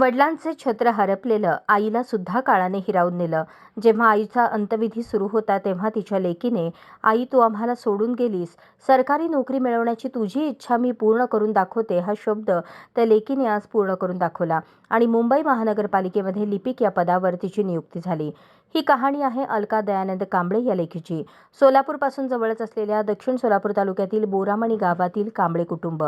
वडिलांचे छत्र हरपलेलं आईला सुद्धा काळाने हिरावून नेलं. जेव्हा आईचा अंतविधी सुरू होता तेव्हा तिच्या लेकीने आई तू आम्हाला सोडून गेलीस. सरकारी नोकरी मिळवण्याची तुझी इच्छा मी पूर्ण करून दाखवते हा शब्द त्या लेकीने आज पूर्ण करून दाखवला. आणि मुंबई महानगरपालिकेमध्ये लिपिक या पदावर तिची नियुक्ती झाली. ही कहाणी आहे अलका दयानंद कांबळे या लेखीची. सोलापूरपासून जवळच असलेल्या दक्षिण सोलापूर तालुक्यातील बोरामणी गावातील कांबळे कुटुंब.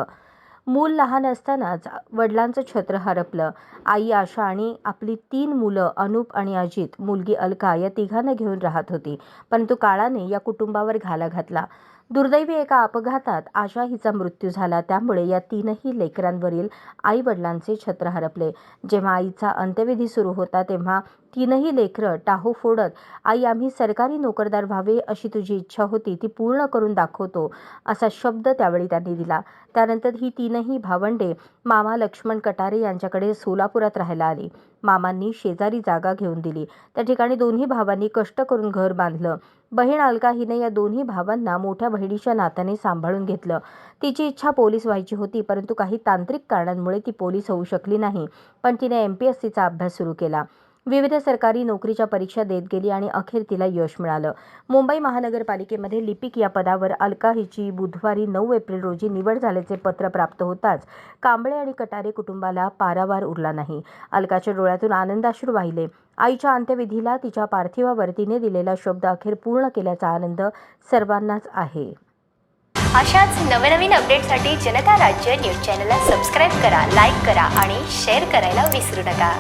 मूल लहान असतानाच वडिलांचं छत्र हरपलं. आई आशा आणि आपली तीन मुलं अनूप आणि अजित मुलगी अलका या तिघांना घेऊन राहत होती. परंतु काळाने या कुटुंबावर घाला घातला. दुर्दैवी एका अपघातात आशा हिचा मृत्यू झाला. त्यामुळे या तीनही लेकरांवरील आई वडिलांचे छत्र हरपले. जेव्हा आईचा अंत्यविधी सुरू होता तेव्हा तीनही लेकरं टाहो फोडत आई आम्ही सरकारी नोकरदार व्हावे अशी तुझी इच्छा होती ती पूर्ण करून दाखवतो असा शब्द त्यावेळी त्यांनी दिला. त्यानंतर ही तीनही भावंडे मामा लक्ष्मण कटारे यांच्याकडे सोलापुरात राहायला आली. मामांनी शेजारी जागा घेऊन दिली. त्या ठिकाणी दोन्ही भावांनी कष्ट करून घर बांधलं. बहीण अलका हिने या दोन्ही भावांना मोठ्या बहिणीच्या नात्याने सांभाळून घेतलं. तिची इच्छा पोलीस व्हायची होती परंतु काही तांत्रिक कारणांमुळे ती पोलीस होऊ शकली नाही. पण तिने एम पी एस सीचा अभ्यास सुरू केला. विविध सरकारी नोकरीच्या परीक्षा देत गेली आणि अखेर तिला यश मिळालं. मुंबई महानगरपालिकेमध्ये लिपिक या पदावर अलका हिची बुधवारी नऊ एप्रिल रोजी निवड झाल्याचे पत्र प्राप्त होताच कांबळे आणि कटारे कुटुंबाला पारावार उरला नाही. अलकाच्या डोळ्यातून आनंदाश्रू वाहिले. आईच्या अंत्यविधीला तिच्या पार्थिवावर तिने दिलेला शब्द अखेर पूर्ण केल्याचा आनंद सर्वांनाच आहे. अशाच नवनवीन अपडेटसाठी जनता राज्य न्यूज चॅनलला सबस्क्राईब करा लाईक करा आणि शेअर करायला विसरू नका.